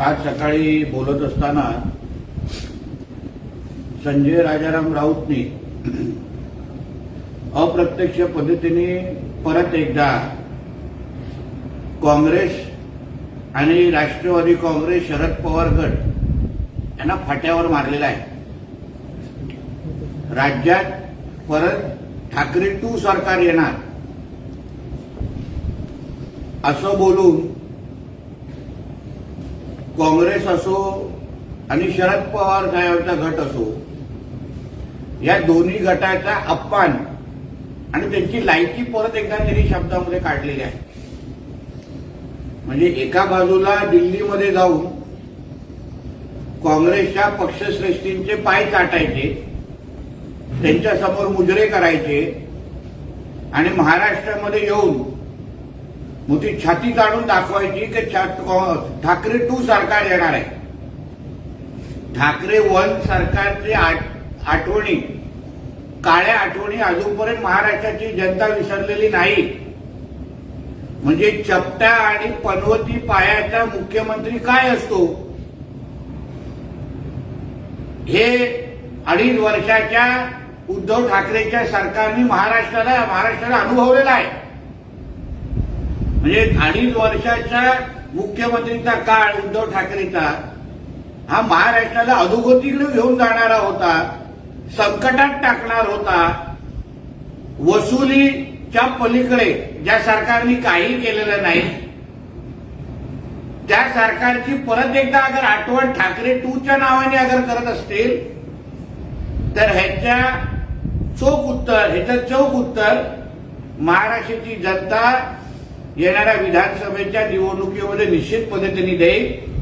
आज सकाळी बोलत असताना संजय राजाराम राऊतनी अप्रत्यक्ष पद्धतीने परत एकदा काँग्रेस आणि राष्ट्रवादी काँग्रेस शरद पवार गट यांना फाट्यावर मारलेला आहे. राज्यात परत ठाकरे टू सरकार येणार. असं बोलून काँग्रेस असो आणि शरद पवार साहेबांचा गट असो या दोन्ही गटाचा अपमान आणि त्यांची लायकी परत एकदा त्यांनी शब्दामध्ये काढलेली आहे. म्हणजे एका बाजूला दिल्लीमध्ये जाऊन काँग्रेसच्या पक्षश्रेष्ठींचे पाय चाटायचे त्यांच्यासमोर मुजरे करायचे आणि महाराष्ट्रामध्ये येऊन मग ती छाती काढून दाखवायची की ठाकरे टू सरकार येणार आहे. ठाकरे वन सरकारची आठवणी. काळ्या आठवणी अजूनपर्यंत महाराष्ट्राची जनता विसरलेली नाही. म्हणजे चपटा आणि पनवती पायाचा मुख्यमंत्री काय असतो? हे अडीच वर्षाच्या उद्धव ठाकरेच्या सरकारने महाराष्ट्राला महाराष्ट्राला अनुभवलेला आहे. म्हणजे अडीच वर्षाचा मुख्यमंत्रीचा काळ उद्धव ठाकरेचा हा महाराष्ट्राला अधोगतीकडे घेऊन जाणारा होता संकटात टाकणार होता वसुलीच्या पलीकडे ज्या सरकारने काही केलेलं नाही त्या सरकारची परत एकदा अगर आठवण ठाकरे टूच्या नावाने अगर करत असतील तर ह्याच्या चोख उत्तर ह्याचं चौक उत्तर महाराष्ट्राची जनता येणाऱ्या विधानसभेच्या निवडणुकीमध्ये निश्चित पद्धतीने देईल.